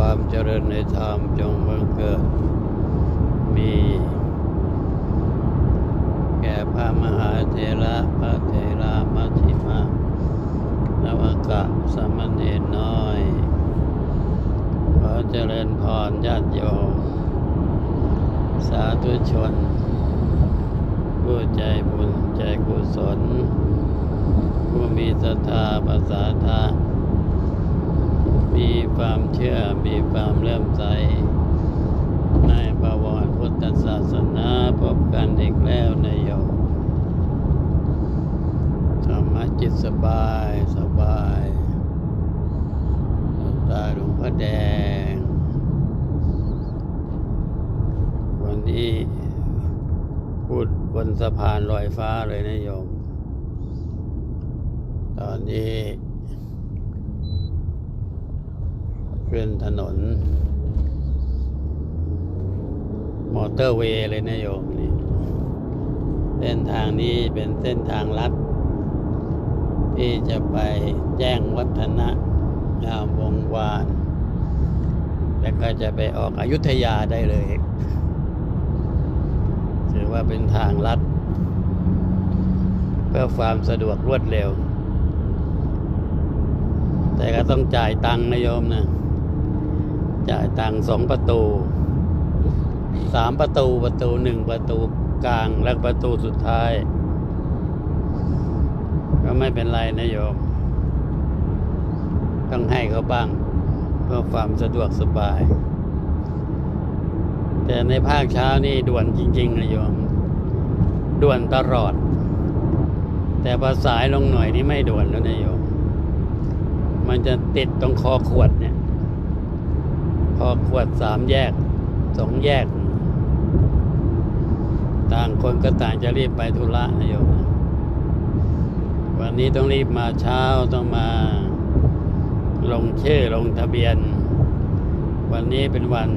ความเจริญในธรรมจงบังเกิด มี แก่พระมหาเถระพระเถระมัชิมานวกะสามเณรน้อย ขอเจริญพรญาติโยม สาธุชน ผู้ใจบุญใจกุศล ผู้มีศรัทธาภาษาทา มีความเชื่อมีความเลื่มใสในประวัติพุทธศาสนาพบกันอีกแล้วในโยมธรรมะจิตสบายสบายตาหลวงพ่อแดง วันนี้พูดบนสะพานลอยฟ้าเลยนะโยม ตอนนี้ ขึ้นถนน มอเตอร์เวย์เลยนะโยมนี่เส้นทางนี้เป็นเส้นทางลัด ที่จะไปแจ้งวัฒนะงามวงวาน แล้วก็จะไปออกอายุทยาได้เลยถือว่าเป็นทางลัด เพื่อความสะดวกรวดเร็ว แต่ก็ต้องจ่ายตังค์นะโยมนะ จ่ายตังสองประตูสามประตูประตูหนึ่งประตูกลางและประตูสุดท้าย ก็ไม่เป็นไรนะโยม ต้องให้เขาบ้าง เพื่อความสะดวกสบาย แต่ในภาคเช้านี่ด่วนจริง ๆนะโยม ด่วนตลอด แต่พอสายลงหน่อยนี่ไม่ด่วนแล้วนะโยม มันจะติดตรงคอขวดเนี่ย คอขวดสามแยกสองแยก ต่างคนก็ต่างจะรีบไปธุระนะโยมวันนี้ต้องรีบมาเช้าต้องมา ลงชื่อลงทะเบียน วันนี้เป็นวัน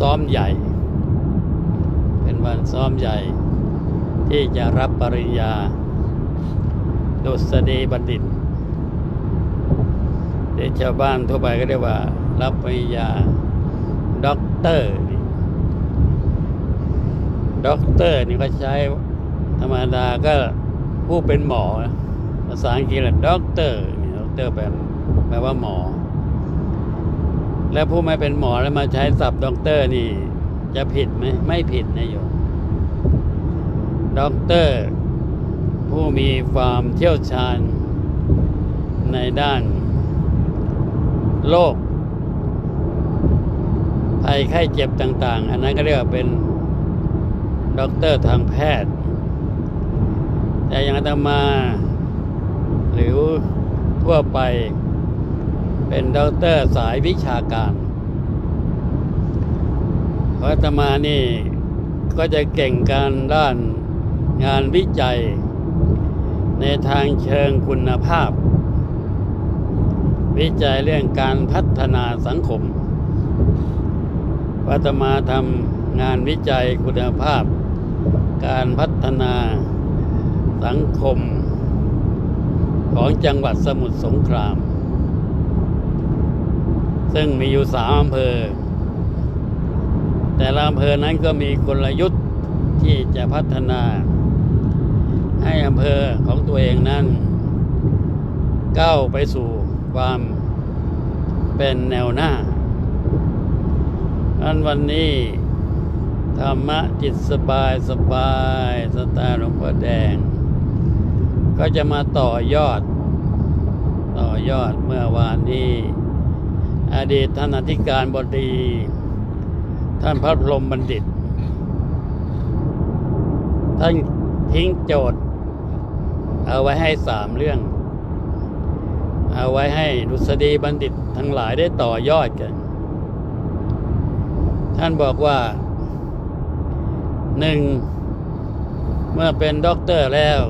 ซ้อมใหญ่ เป็นวันซ้อมใหญ่ ที่จะรับปริญญาดุษฎีบัณฑิตที่ชาวบ้านทั่วไปก็เรียกว่า รับปริญญาด็อกเตอร์นี่ด็อกเตอร์นี่ก็ใช้ธรรมดาก็ผู้เป็นหมอ ภาษาอังกฤษด็อกเตอร์ด็อกเตอร์แปลแปลว่าหมอ แล้วผู้ไม่เป็นหมอแล้วมาใช้ศัพท์ด็อกเตอร์นี่ จะผิดไหมไม่ผิดนะโยมด็อกเตอร์ ผู้มีความเชี่ยวชาญในด้านโรค ภัยไข้เจ็บต่าง ๆ อันนั้นก็เรียกว่าเป็นด็อกเตอร์ทางแพทย์ แต่อย่างอาตมา หรือทั่วไปเป็นด็อกเตอร์สายวิชาการเพราะอาตมานี่ก็จะเก่งการด้านงานวิจัย ในทางเชิงคุณภาพ วิจัยเรื่องการพัฒนาสังคม อาตมาทำงานวิจัยคุณภาพ การพัฒนาสังคม ของจังหวัดสมุทรสงคราม ซึ่งมีอยู่สามอำเภอ แต่ละอำเภอนั้นก็มีกลยุทธ์ที่จะพัฒนา ให้อำเภอของตัวเองนั้นก้าวไปสู่ความเป็นแนวหน้า อันวันนี้ธรรมะจิตสบายสบายสไตล์หลวงพ่อแดง ก็จะมาต่อยอด ต่อยอดเมื่อวานนี้ อดีตท่านอธิการบดี ท่านพระพรหมบัณฑิต ท่านทิ้งโจทย์ เอาไว้ให้สามเรื่อง เอาไว้ให้ดุษฎีบัณฑิตทั้งหลายได้ต่อยอดกัน ท่านบอกว่าหนึ่งเมื่อเป็นด็อกเตอร์แล้ว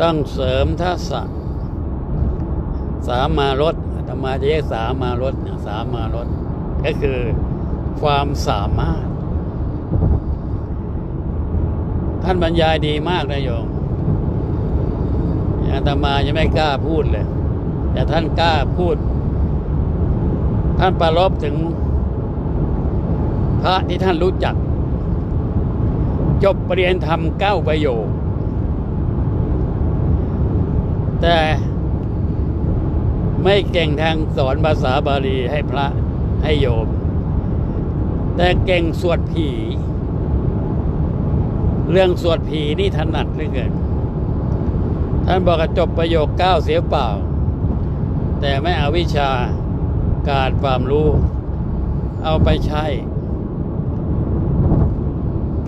ต้องเสริมทักษะสามารถธรรมาจะเรียกสามารถสามมารถก็คือความสามารถ ท่านบรรยายดีมากนะโยมอาตมายังไม่กล้าพูดเลย แต่ท่านกล้าพูด ท่านประลบถึง พระที่ท่านรู้จัก จบปรริญญาธรรมเก้าประโยค แต่ไม่เก่งทางสอนภาษาบาลีให้พระให้โยม แต่เก่งสวดผี เรื่องสวดผีนี่ถนัดเหลือเกินท่านบอกจบประโยคเก้าเสียเปล่า แต่ไม่เอาวิชาการความรู้ เอาไปใช้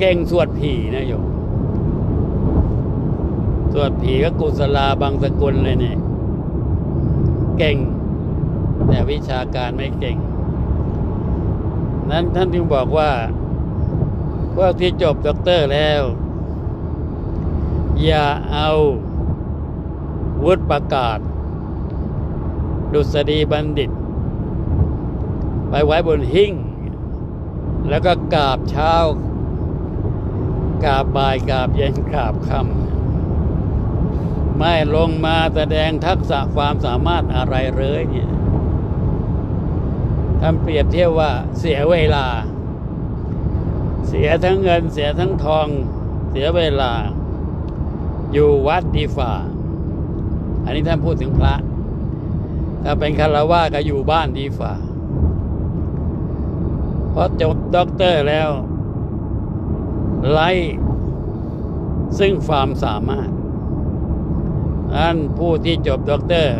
เก่งสวดผีนะโยมสวดผีก็กุศลาบางสกุลเลยเนี่ยเก่ง แต่วิชาการไม่เก่ง นั้นท่านจึงบอกว่า พวกที่จบด็อกเตอร์แล้ว อย่าเอาวุฒิประกาศ ดุษฎีบัณฑิต ไปไว้บนหิ้ง แล้วก็กราบเช้า กราบบ่ายกราบเย็นกราบค่ำไม่ลงมาแสดงทักษะความสามารถอะไรเลยเนี่ยท่านเปรียบเทียบว่าเสียเวลา เสียทั้งเงินเสียทั้งทอง เสียเวลา อยู่วัดดีฝ่า อันนี้ท่านพูดถึงพระ ถ้าเป็นคารวะก็อยู่บ้านดีฝ่าเพราะจบด็อกเตอร์แล้ว ไล่ซึ่งความสามารถอันผู้ที่จบด็อกเตอร์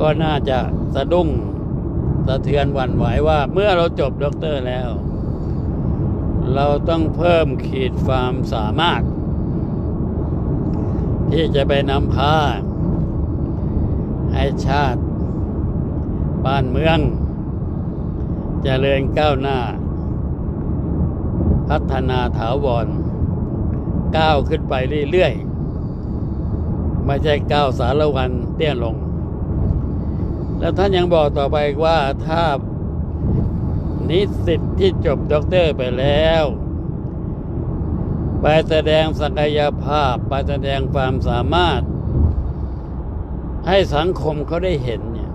ก็น่าจะสะดุ้งสะเทือนหวั่นไหวว่า เมื่อเราจบด็อกเตอร์แล้ว เราต้องเพิ่มขีดความสามารถ ที่จะไปนำพาให้ชาติ บ้านเมืองจเจริญก้าวหน้า พัฒนาถาวรก้าวขึ้นไปเรื่อยๆ ไม่ใช่ก้าวสารวันเตี้ยลง แล้วท่านยังบอกต่อไปว่าถ้านิสิตที่จบด็อกเตอร์ไปแล้ว ไปแสดงศักยภาพ ไปแสดงความสามารถ ให้สังคมเขาได้เห็นเนี่ย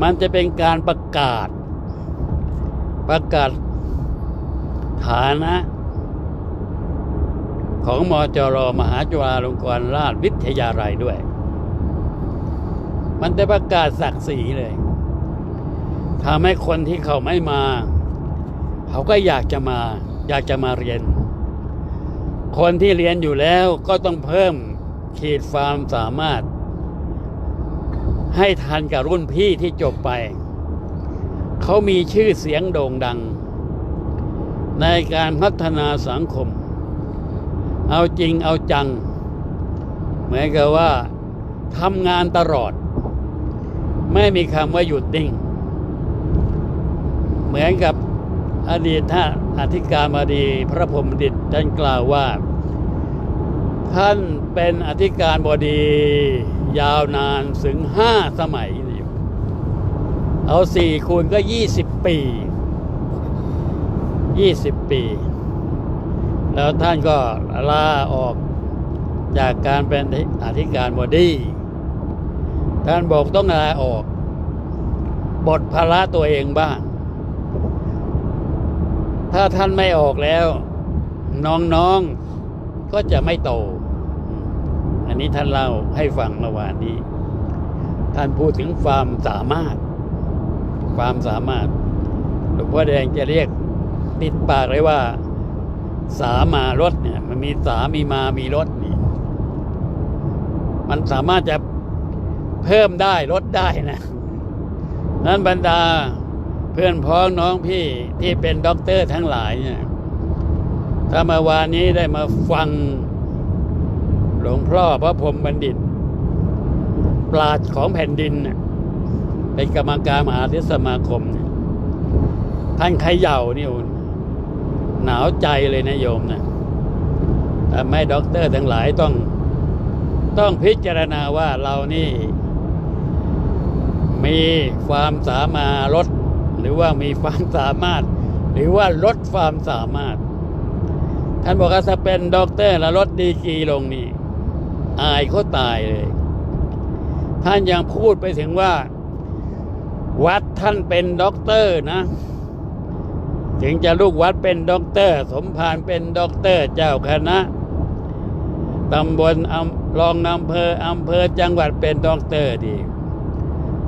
มันจะเป็นการประกาศ ประกาศ ฐานะ ของมจรมหาจุฬาลงกรณราชวิทยาลัยด้วย มันจะประกาศศักดิ์ศรีเลยทำให้คนที่เขาไม่มา เขาก็อยากจะมา อยากจะมาเรียน คนที่เรียนอยู่แล้วก็ต้องเพิ่มขีดความสามารถ ให้ทันกับรุ่นพี่ที่จบไป เขามีชื่อเสียงโด่งดัง ในการพัฒนาสังคม เอาจริงเอาจัง เหมือนกับว่าทำงานตลอด ไม่มีคำว่าหยุดนิ่ง เหมือนกับอดีตท่านอธิการบดีพระพรหมดิตท่านกล่าวว่า ท่านเป็นอธิการบดียาวนานถึงห้าสมัย เอาสี่คูณก็ยี่สิบปี ยี่สิบปี แล้วท่านก็ลาออกจากการเป็นอธิการบดี ท่านบอกต้องลาออก บทภาระตัวเองบ้าง ถ้าท่านไม่ออกแล้ว น้องๆก็จะไม่โต อันนี้ท่านเล่าให้ฟังเมื่อวานนี้ ท่านพูดถึงความสามารถ ความสามารถหลวงพ่อแดงจะเรียก ติดปากเลยว่า สามารถเนี่ย มันมีสามีมามีรถนี่มันสามารถจะเพิ่มได้ลดได้นะนั้นบรรดาเพื่อนพ้องน้องพี่ที่เป็นด็อกเตอร์ทั้งหลายเนี่ยถ้าเมื่อวานนี้ได้มาฟังหลวงพ่อพระพรหมบัณฑิต ปราชของแผ่นดิน เป็นกรรมการมหาเทศสมาคมเนี่ยท่านเขย่านี่ย หนาวใจเลยนะโยมนะทำให้ด็อกเตอร์ทั้งหลายต้อง ต้องพิจารณาว่าเรานี่ มีความสามารถลดหรือว่ามีความสามารถ หรือว่าลดความสามารถ ท่านบอกว่าถ้าเป็นด็อกเตอร์แล้วลดดีกรีลงนี่ อายเขาตายเลย ท่านยังพูดไปถึงว่า วัดท่านเป็นด็อกเตอร์นะ ถึงจะลูกวัดเป็นด็อกเตอร์ สมภารเป็นด็อกเตอร์ เจ้าคณะตำบลอำรองอำเภออำเภอจังหวัดเป็นด็อกเตอร์ดี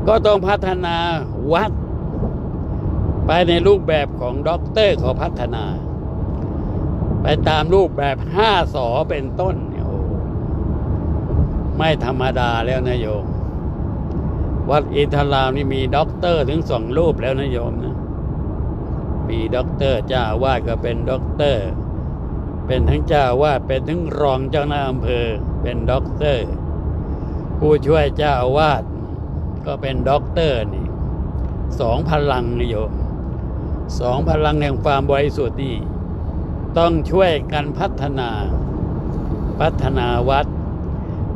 ก็ต้องพัฒนาวัด ไปในรูปแบบของด็อกเตอร์เขาพัฒนา ไปตามรูปแบบห้าสอเป็นต้นโอ้ไม่ธรรมดาแล้วนะโยม วัดอินทรามนี่มีด็อกเตอร์ถึงสองรูปแล้วนะโยมนะ มีด็อกเตอร์เจ้าวาดก็เป็นด็อกเตอร์ เป็นทั้งเจ้าวาดเป็นทั้งรองเจ้าหน้าอำเภอเป็นด็อกเตอร์ ผู้ช่วยเจ้าอาวาสก็เป็นด็อกเตอร์นี่สองพลังนิยมสองพลังแห่งความบริสุทธิ์นี่ต้องช่วยกันพัฒนา พัฒนาวัด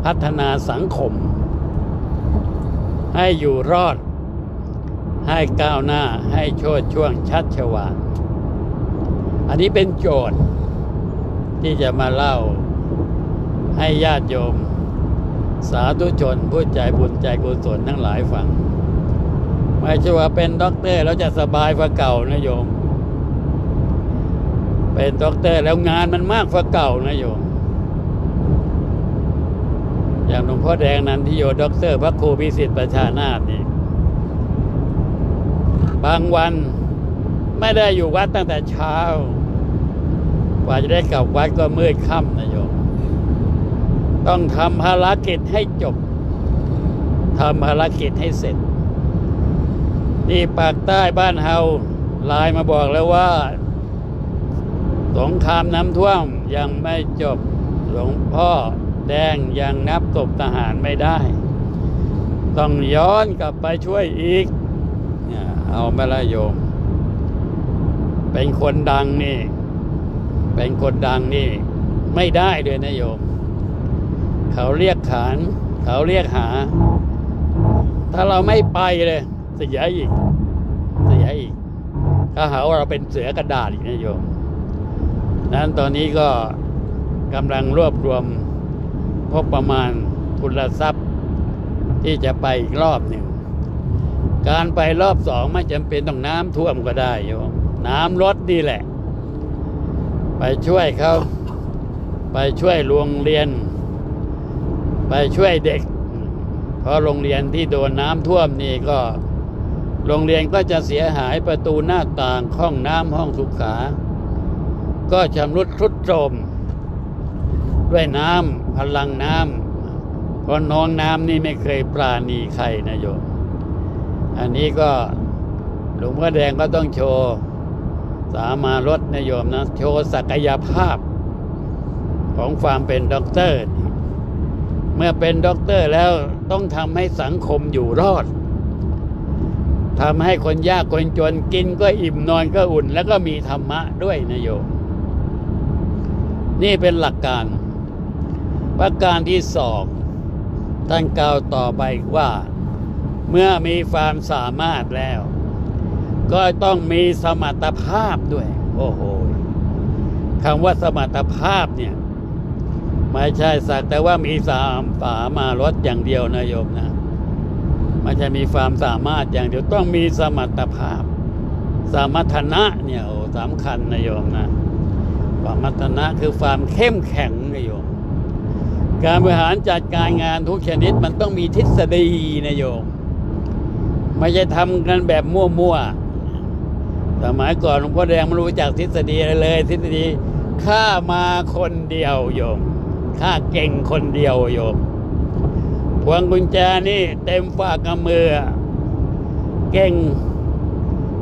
พัฒนาสังคม ให้อยู่รอด ให้ก้าวหน้าให้โชดช่วงชัดชวานอันนี้เป็นโจทย์ ที่จะมาเล่าให้ญาติโยม สาธุชนผู้ใจบุญใจกุศลทั้งหลายฟังไม่ใช่ว่าเป็นด็อกเตอร์แล้วจะสบายกว่าเก่านะโยม เป็นด็อกเตอร์แล้วงานมันมากกว่าเก่านะโยม อย่างหลวงพ่อแดงนั้นทิโยด็อกเตอร์พระครูพิสิทธิ์ประชานาถนี่ บางวันไม่ได้อยู่วัดตั้งแต่เช้า กว่าจะได้กลับวัดก็มืดค่ำนะโยม ต้องทำภารกิจให้จบทำภารกิจให้เสร็จ นี่ปากใต้บ้านเฮาไลน์มาบอกแล้วว่า สงครามน้ำท่วมยังไม่จบหลวงพ่อแดงยังนับศพทหารไม่ได้ ต้องย้อนกลับไปช่วยอีก เอาไม่ละโยม เป็นคนดังนี่ เป็นคนดังนี่ ไม่ได้เลยนะโยม เขาเรียกขาน เขาเรียกหา ถ้าเราไม่ไปเลยเสียอีกเสียอีกก็หาว่าเราเป็นเสือกระดาษอีกนะโยมนั้นตอนนี้ก็กำลังรวบรวมพบประมาณทุนทรัพย์ที่จะไปอีกรอบหนึ่ง การไปรอบสองไม่จำเป็นต้องน้ำท่วมก็ได้โยมน้ำลดนี่แหละ ไปช่วยเขาไปช่วยโรงเรียน ไปช่วยเด็ก เพราะโรงเรียนที่โดนน้ำท่วมนี่ก็ โรงเรียนก็จะเสียหายประตูหน้าต่างห้องน้ำห้องสุขา ก็ชำรุดทรุดโทรมด้วยน้ำพลังน้ำเพราะน้องน้ำนี่ไม่เคยปราณีใครนะโยม อันนี้ก็หลวงพ่อแดงก็ต้องโชว์ สามารถนะโยมนะ โชว์ศักยภาพของความเป็นด็อกเตอร์ เมื่อเป็นด็อกเตอร์แล้วต้องทำให้สังคมอยู่รอดทำให้คนยากคนจนกินก็อิ่มนอนก็อุ่น แล้วก็มีธรรมะด้วยนะโยม นี่เป็นหลักการ ประการที่สองท่านกล่าวต่อไปว่า เมื่อมีความสามารถแล้ว ก็ต้องมีสมรรถภาพด้วย โอ้โหคำว่าสมรรถภาพเนี่ย ไม่ใช่สักแต่ว่ามีสามฝามารถอย่างเดียวนะโยมนะไม่ใช่มีความสามารถอย่างเดียวต้องมีสมรรถภาพ สมรรถนะเนี่ยโอ้สำคัญนะโยมนะสมรรถนะคือความเข้มแข็งนะโยม การบริหารจัดการงานทุกชนิดมันต้องมีทฤษฎีนะโยม ไม่ใช่ทำกันแบบมั่วๆสมัยก่อนหลวงพ่อแดงไม่รู้จักทฤษฎีอะไรเลย ทฤษฎีข้ามาคนเดียวโยมข้าเก่งคนเดียวโยมพวงกุญแจนี่เต็มฝ่ากระมือ เก่ง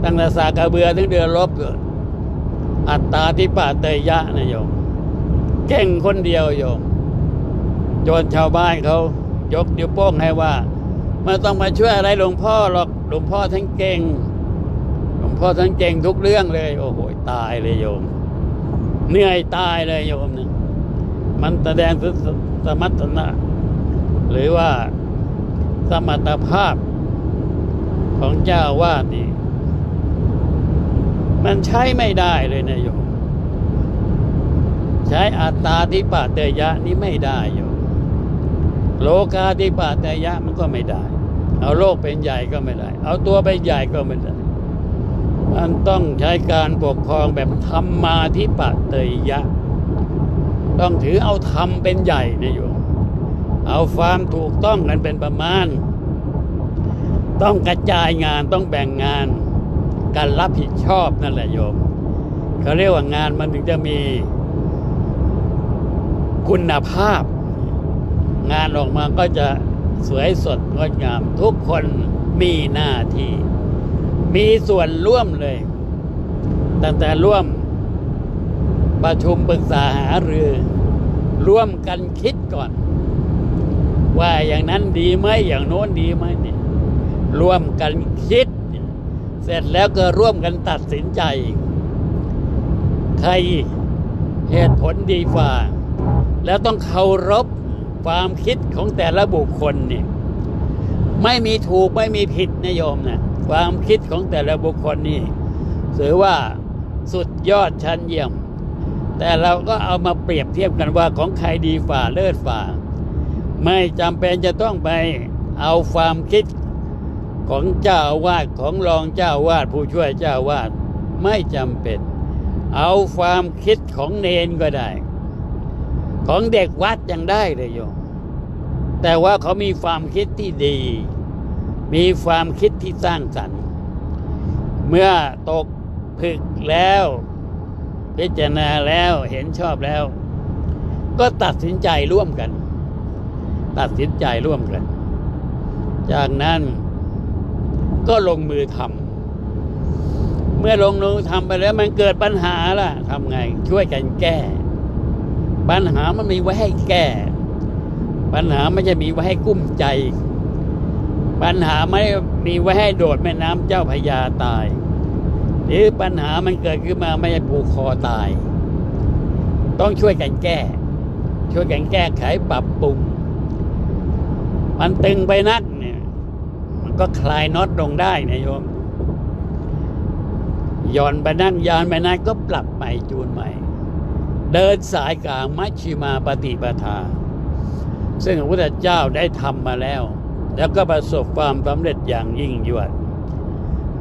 ตั้งแต่สากระเบือถึงเดือนลบอัตตาที่ปาเตยยะนะโยมเก่งคนเดียวโยมจนชาวบ้านเขายกนิ้วโป้งให้ว่า ไม่ต้องมาช่วยอะไรหลวงพ่อหรอกหลวงพ่อทั้งเก่ง หลวงพ่อทั้งเก่งทุกเรื่องเลย โอ้โหตายเลยโยม เหนื่อยตายเลยโยมเนี่ยมันแสดงสมรรถนะ หรือว่าสมรรถภาพของเจ้าอาวาดนี่มันใช้ไม่ได้เลยนะโยม ใช้อัตตาทิปาเตยะนี่ไม่ได้โยม โลกาธิปาตยะมันก็ไม่ได้ เอาโลกเป็นใหญ่ก็ไม่ได้ เอาตัวเป็นใหญ่ก็ไม่ได้ มันต้องใช้การปกครองแบบธรรมาธิปไตยะ ต้องถือเอาธรรมเป็นใหญ่นะโยมเอาความถูกต้องกันเป็นประมาณ ต้องกระจายงานต้องแบ่งงาน การรับผิดชอบนั่นแหละโยมเขาเรียกว่างานมันถึงจะมีคุณภาพ งานออกมาก็จะสวยสดงดงาม ทุกคนมีหน้าที่ มีส่วนร่วมเลย ตั้งแต่ร่วมประชุมปรึกษาหารือ ร่วมกันคิดก่อน ว่าอย่างนั้นดีไหมอย่างโน้นดีไหมนี่ร่วมกันคิด เสร็จแล้วก็ร่วมกันตัดสินใจ ใครเหตุผลดีฝ่า แล้วต้องเคารพ ความคิดของแต่ละบุคคลเนี่ยไม่มีถูกไม่มีผิดนะโยมนะความคิดของแต่ละบุคคลนี่ถือว่าสุดยอดชั้นเยี่ยม แต่เราก็เอามาเปรียบเทียบกันว่าของใครดีฝ่าเลิศฝ่า ไม่จำเป็นจะต้องไปเอาความคิดของเจ้าวาสของรองเจ้าวาสผู้ช่วยเจ้าวาสไม่จำเป็น เอาความคิดของเนนก็ได้ ของเด็กวัดยังได้เลยโยมแต่ว่าเขามีความคิดที่ดี มีความคิดที่สร้างสรรค์เมื่อตกผึกแล้ว พิจารณาแล้วเห็นชอบแล้ว ก็ตัดสินใจร่วมกัน ตัดสินใจร่วมกัน จากนั้นก็ลงมือทำเมื่อลงมือทำไปแล้วมันเกิดปัญหาล่ะทำไงช่วยกันแก้ ปัญหามันมีไว้ให้แก้ ปัญหาไม่ใช่มีไว้ให้กุ้มใจ ปัญหาไม่มีไว้ให้โดดแม่น้ำเจ้าพระยาตาย หรือปัญหามันเกิดขึ้นมาไม่ใช่ผูกคอตาย ต้องช่วยกันแก้ ช่วยกันแก้ไขปรับปรุง มันตึงไปนักเนี่ย มันก็คลายน็อตลงได้นะโยมย่อนไปนั่นยานไปนั่นก็ปรับใหม่จูนใหม่ เดินสายกลางมัชชิมาปฏิปทา ซึ่งพระพุทธเจ้าได้ทำมาแล้ว แล้วก็ประสบความสำเร็จอย่างยิ่งยวด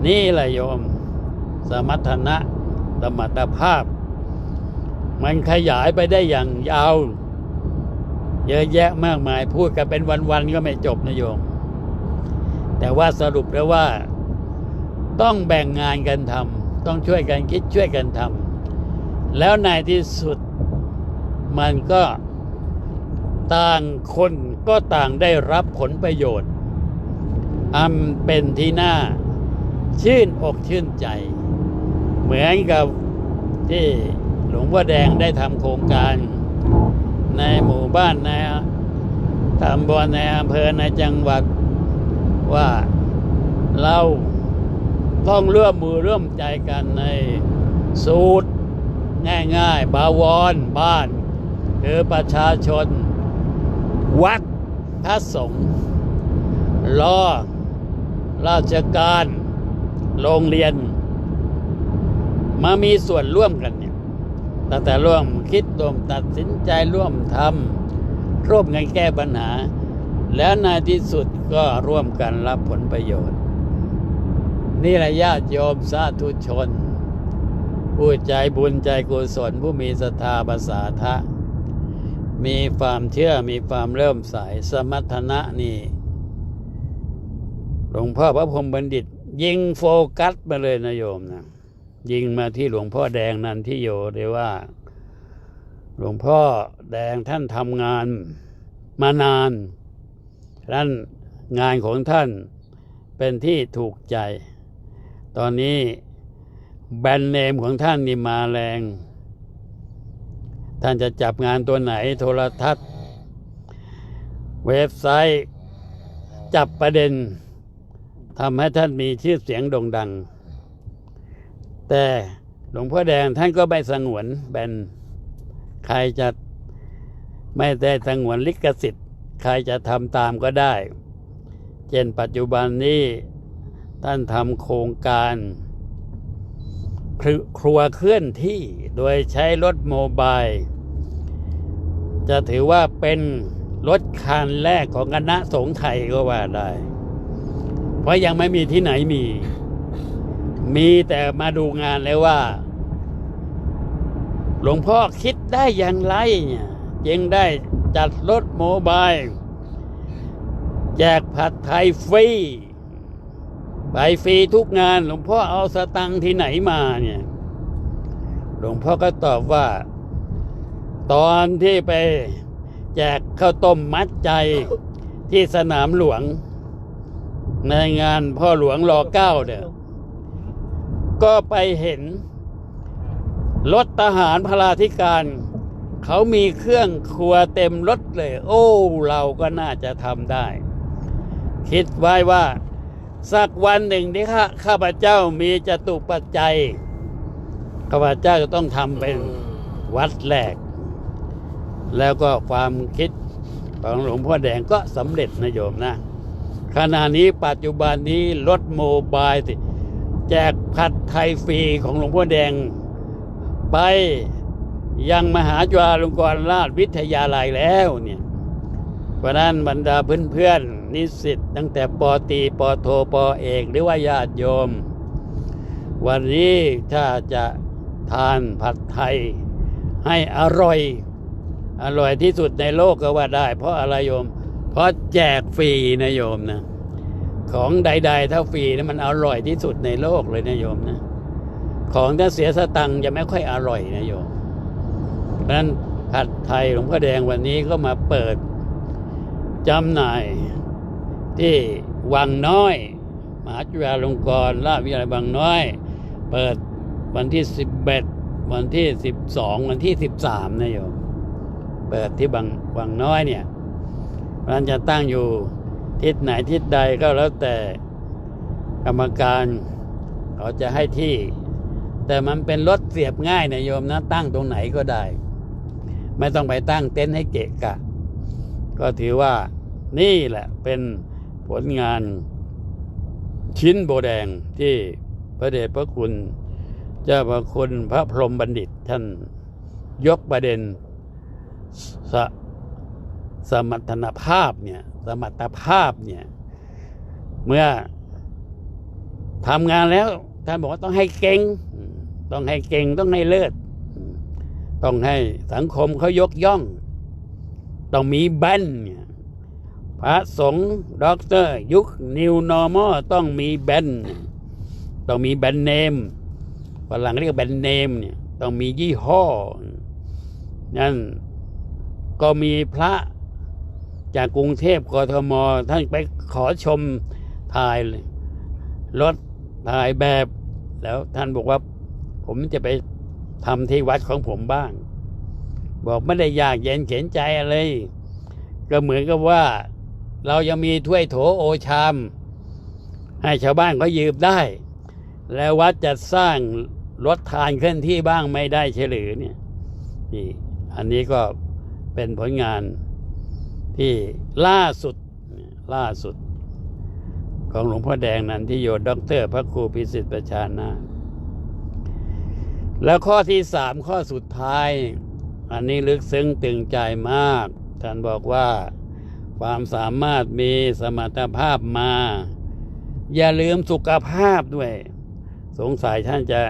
นี่แหละโยม สมรรถนะสมรรถภาพ มันขยายไปได้อย่างยาว เยอะแยะมากมายพูดกันเป็นวันๆก็ไม่จบนะโยม แต่ว่าสรุปแล้วว่า ต้องแบ่งงานกันทำต้องช่วยกันคิดช่วยกันทำ แล้วในที่สุดมันก็ต่างคนก็ต่างได้รับผลประโยชน์ อันเป็นที่น่าชื่นอกชื่นใจ เหมือนกับที่หลวงพ่อแดงได้ทำโครงการ ในหมู่บ้านในตำบลในอำเภอในจังหวัดว่าเราต้องร่วมมือร่วมใจกันในสูตร ง่ายๆ บาวรบ้าน คือประชาชน วัดพระสงฆ์รอราชการ โรงเรียน มามีส่วนร่วมกันเนี่ยตั้งแต่ร่วมคิดร่วมตัดสินใจร่วมทำร่วมกันแก้ปัญหา แล้วในที่สุดก็ร่วมกันรับผลประโยชน์ นี่แหละญาติโยมสาธุชน ผู้ใจบุญใจกุศลผู้มีศรัทธาภาษาทะ มีความเชื่อมีความเริ่มใสสมรรถนะนี่หลวงพ่อพระพรหมบัณฑิต ยิงโฟกัสมาเลยนะโยมนะยิงมาที่หลวงพ่อแดงนันทิโยเลยว่า หลวงพ่อแดงท่านทำงานมานานท่านงานของท่านเป็นที่ถูกใจ ตอนนี้ แบรนด์เนมของท่านนี่มาแรง ท่านจะจับงานตัวไหนโทรทัศน์ เว็บไซต์ จับประเด็นทำให้ท่านมีชื่อเสียงโด่งดัง แต่หลวงพ่อแดงท่านก็ไม่สงวนแบนใครจะไม่ได้สงวนลิขสิทธิ์ ใครจะทำตามก็ได้ เช่นปัจจุบันนี้ท่านทำโครงการ ครัวเคลื่อนที่โดยใช้รถโมบาย จะถือว่าเป็นรถคันแรกของคณะสงฆ์ไทยก็ว่าได้ เพราะยังไม่มีที่ไหนมี มีแต่มาดูงานแล้วว่า หลวงพ่อคิดได้อย่างไรเนี่ยจึงได้จัดรถโมบาย แจกผัดไทยฟรี ไปฟรีทุกงานหลวงพ่อเอาสตังที่ไหนมาเนี่ยหลวงพ่อก็ตอบว่า ตอนที่ไปแจกข้าวต้มมัดใจที่สนามหลวง ในงานพ่อหลวงรอเก้าเนี่ยก็ไปเห็น รถทหารพลาธิการ เขามีเครื่องครัวเต็มรถเลย โอ้ เราก็น่าจะทำได้ คิดไว้ว่า สักวันหนึ่งที่ข้าข้าพเจ้ามีจตุปัจจัยข้าพเจ้าจะต้องทำเป็นวัดแรก แล้วก็ความคิดของหลวงพ่อแดงก็สำเร็จนะโยมนะ ขณะนี้ปัจจุบันนี้รถโมบายสิแจกผัดไทยฟรีของหลวงพ่อแดง ไปยังมหาจุฬาลงกรณราชวิทยาลัยแล้วเนี่ยเพราะนั้นบรรดาเพื่อนๆ นิสิตตั้งแต่ปอตีปอโทปอเอกหรือว่าญาติโยม วันนี้ถ้าจะทานผัดไทยให้อร่อย อร่อยที่สุดในโลกก็ว่าได้ เพราะอะไรโยม เพราะแจกฟรีนะโยมนะของใด ๆ ถ้าฟรีนะมันอร่อยที่สุดในโลกเลยนะโยมนะของถ้าเสียสตังค์จะไม่ค่อยอร่อยนะโยมเพราะนั้นผัดไทยหลวงพ่อแดงวันนี้ก็มาเปิดจำหน่าย ที่วังน้อย มหาจุฬาลงกรณราชวิทยาลัยวังน้อย เปิดวันที่สิบเอ็ดวันที่สิบสองวันที่สิบสามนะโยมเปิดที่บางวังน้อยเนี่ยมันจะตั้งอยู่ทิศไหนทิศใดก็แล้วแต่กรรมการเขาจะให้ที่ แต่มันเป็นรถเสียบง่ายนะโยมนะ ตั้งตรงไหนก็ได้ ไม่ต้องไปตั้งเต็นท์ให้เกะกะ ก็ถือว่านี่แหละเป็น ผลงานชิ้นโบแดงที่พระเดชพระคุณเจ้าพระคุณพระพรหมบัณฑิตท่านยกประเด็นสสมรรถนภาพเนี่ยสมรรถภาพเนี่ยเมื่อทำงานแล้วท่านบอกว่าต้องให้เก่ง ต้องให้เก่งต้องให้เลิศต้องให้สังคมเขายกย่อง ต้องมีแบนเนี่ย พระสงฆ์ด็อกเตอร์ ยุคนิวนอร์มอต้องมีแบนต้องมีแบนเนมฝรั่งเรียกแบนเนมเนี่ยต้องมียี่ห้อ นั่นก็มีพระจากกรุงเทพกทม ท่านไปขอชมถ่ายรถถ่ายแบบ แล้วท่านบอกว่า ผมจะไปทำที่วัดของผมบ้าง บอกไม่ได้อยากเย็นเข็นใจอะไร ก็เหมือนกับว่า เรายังมีถ้วยโถโอชาม ให้ชาวบ้านเขายืมได้ แล้ววัดจะสร้างรถทานเคลื่อนที่บ้างไม่ได้เฉลือเนี่ยนี่อันนี้ก็เป็นผลงานที่ล่าสุดล่าสุด ของหลวงพ่อแดงนันที่โยด็อกเตอร์พระครูพิสิทธิ์ประชานาแล้วข้อที่สามข้อสุดท้าย อันนี้ลึกซึ้งตึงใจมาก ท่านบอกว่า ความสามารถมีสมรรถภาพมา อย่าลืมสุขภาพด้วย สงสัยท่านจะ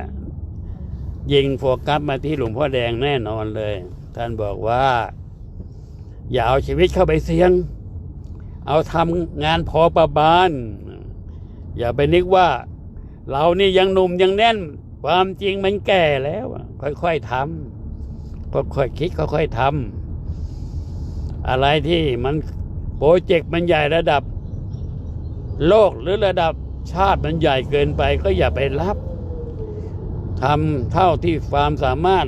ยิงโฟกัสมาที่หลวงพ่อแดงแน่นอนเลย ท่านบอกว่า อย่าเอาชีวิตเข้าไปเสี่ยง เอาทำงานพอประบาลอย่าไปนึกว่า เรานี่ยังหนุ่มยังแน่น ความจริงมันแก่แล้ว ค่อยๆทำค่อยๆคิดค่อยๆทำอะไรที่มัน โปรเจกต์มันใหญ่ระดับ โลกหรือระดับชาติมันใหญ่เกินไปก็อย่าไปรับทำเท่าที่ความสามารถ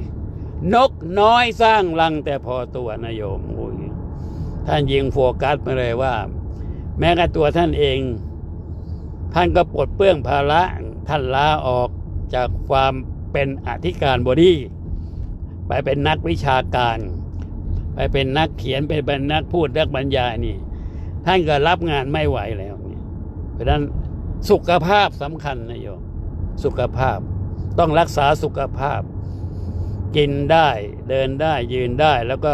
นกน้อยสร้างรังแต่พอตัวนะโยมโอ้ยท่านยิงโฟกัสมาเลยว่า แม้กระตัวท่านเอง ท่านก็ปลดเปื้องภาระท่านลาออกจากความเป็นอธิการบดี ไปเป็นนักวิชาการ ไปเป็นนักเขียนไปเป็นนักพูดนักบรรยายนี่ ท่านก็รับงานไม่ไหวแล้วเนี่เพราะนั้นสุขภาพสำคัญนะโยมสุขภาพต้องรักษาสุขภาพ กินได้เดินได้ยืนได้ แล้วก็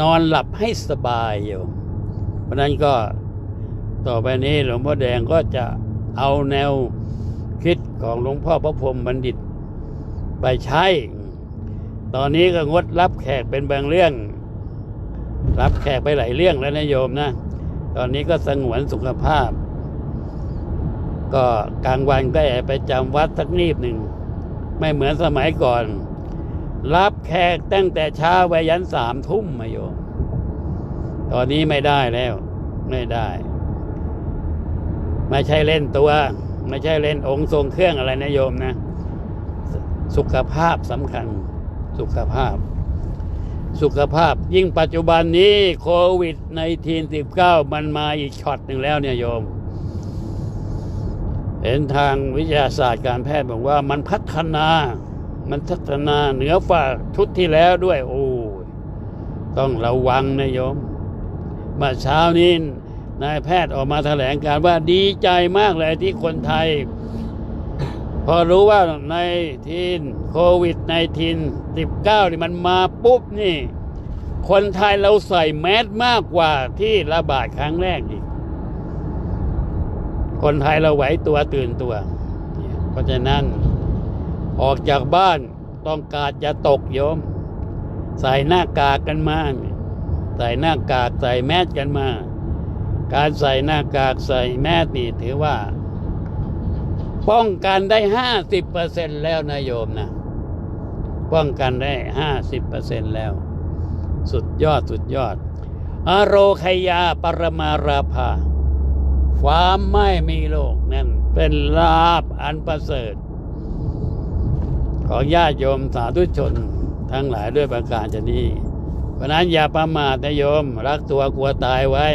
นอนหลับให้สบายโยมเพราะนั้นก็ต่อไปนี้หลวงพ่อแดงก็จะเอาแนวคิดของหลวงพ่อพระพรมบัณฑิตไปใช้ ตอนนี้ก็งดรับแขกเป็นบางเรื่อง รับแขกไปหลายเรื่องแล้วนะโยมนะ ตอนนี้ก็สงวนสุขภาพ ก็กลางวันก็แอบไปจำวัดสักนิดหนึ่ง ไม่เหมือนสมัยก่อน รับแขกตั้งแต่เช้าไปยันสามทุ่มมาโยม ตอนนี้ไม่ได้แล้ว ไม่ได้ ไม่ใช่เล่นตัว ไม่ใช่เล่นองค์ทรงเครื่องอะไรนะโยมนะ สุขภาพสำคัญ สุขภาพ สุขภาพ ยิ่งปัจจุบันนี้โควิดในทีนสิบเก้ามันมาอีกช็อตหนึ่งแล้วเนี่ยโยม เห็นทางวิทยาศาสตร์การแพทย์บอกว่ามันพัฒนา มันพัฒนาเหนือฝ่าชุดที่แล้วด้วย โอ้ยต้องระวังนะโยมมื่อเช้านี้นายแพทย์ออกมาแถลงการว่าดีใจมากเลยที่คนไทย พอรู้ว่าในทีนโควิดในทีนสิบเก้านี่มันมาปุ๊บนี่ คนไทยเราใส่แมสมากกว่าที่ระบาดครั้งแรกอีก คนไทยเราไหวตัวตื่นตัว เพราะฉะนั้นออกจากบ้านต้องการจะตกโยม ใส่หน้ากากกันมา ใส่หน้ากากใส่แมสกันมา การใส่หน้ากากใส่แมสนี่ถือว่า ป้องกันได้ห้าสิบเปอร์เซ็นแล้วนะโยมนะป้องกันได้ห้าสิบเปอร์เซ็นแล้ว สุดยอดสุดยอด อโรคยาปรมาราภาความไม่มีโลกนั่นเป็นลาบอันประเสริฐ ของญาติโยมสาธุชนทั้งหลายด้วยประการชนี้เพราะนั้นอย่าประมาทนะโยม รักตัวกลัวตายไว้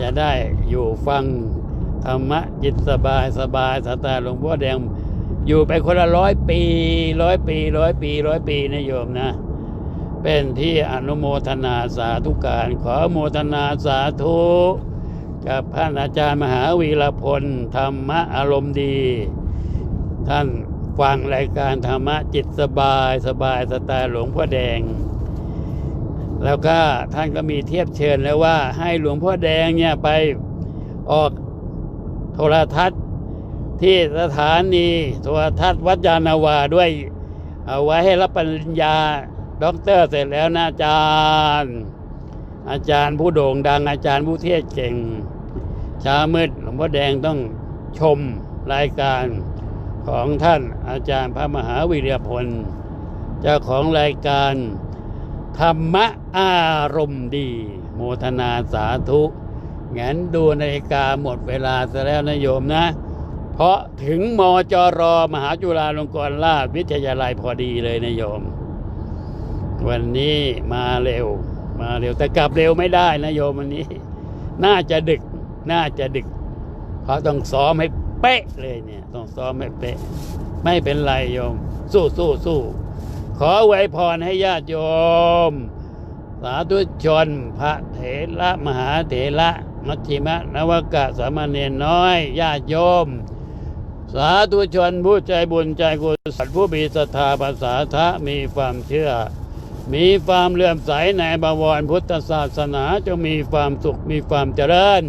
จะได้อยู่ฟัง ธรรมะจิตสบายสบายสไตล์หลวงพ่อแดงอยู่ไปคนละร้อยปีร้อยปีร้อยปีร้อยปีนะโยมนะ เป็นที่อนุโมทนาสาธุการ ขอโมทนาสาธุกับท่านอาจารย์มหาวีรพล ธรรมะอารมณ์ดี ท่านฟังรายการธรรมะจิตสบายสบายสไตล์หลวงพ่อแดง แล้วก็ท่านก็มีเทียบเชิญแล้วว่าให้หลวงพ่อแดงเนี่ยไปออก โทรทัศน์ที่สถานีโทรทัศน์วัดยานาวาด้วยเอาไว้ให้รับปริญญาด็อกเตอร์เสร็จแล้วนะอาจารย์ อาจารย์ผู้โด่งดังอาจารย์ผู้เทศเก่งเช้ามืดหลวงพ่อแดงต้องชมรายการของท่านอาจารย์พระมหาวิริยพลเจ้าของรายการธรรมะอารมณ์ดี โมทนาสาธุ งั้นดูนาฬิกาหมดเวลาซะแล้วนะโยมนะ เพราะถึงมจรมหาจุฬาลงกรณราชวิทยาลัยพอดีเลยนะโยม วันนี้มาเร็ว มาเร็วแต่กลับเร็วไม่ได้นะโยมวันนี้ น่าจะดึกน่าจะดึกเขาต้องซ้อมให้เป๊ะเลยเนี่ยต้องซ้อมให้เป๊ะ ไม่เป็นไรโยม สู้สู้สู้ขอไวพรให้ญาติโยมสาธุชน พระเถระมหาเถระ มัชิมะนวกะสามเณรน้อยญาติโยม สาธุชนผู้ใจบุญใจกุศลผู้มีศรัทธาภาษาทะมีความเชื่อ มีความเลื่อมใสในบวรพุทธศาสนาจงมีความสุขมีความเจริญ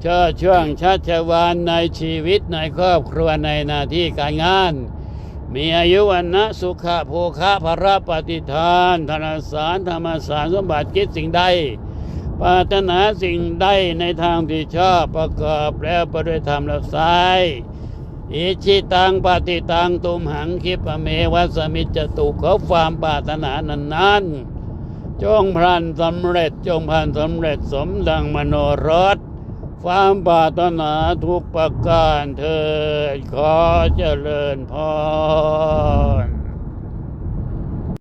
เชื่อช่วงชัชวานในชีวิตในครอบครัวในหน้าที่การงาน มีอายุวันนะสุขะโภคะภระปฏิทาน ธนสารธรรมสารสมบัติคิดสิ่งใด ปรารถนาสิ่งใดในทางที่ชอบประกอบแล้วประด้วยธรรมและสายอิชิตังปฏิตังตุมหังคิปะเมวัสมิจจตุขอความปรารถนานั้นนนๆจงพลันสำเร็จจงพลันสำเร็จสมดังมโนรสความปรารถนาทุกประการเถิดขอเจริญพร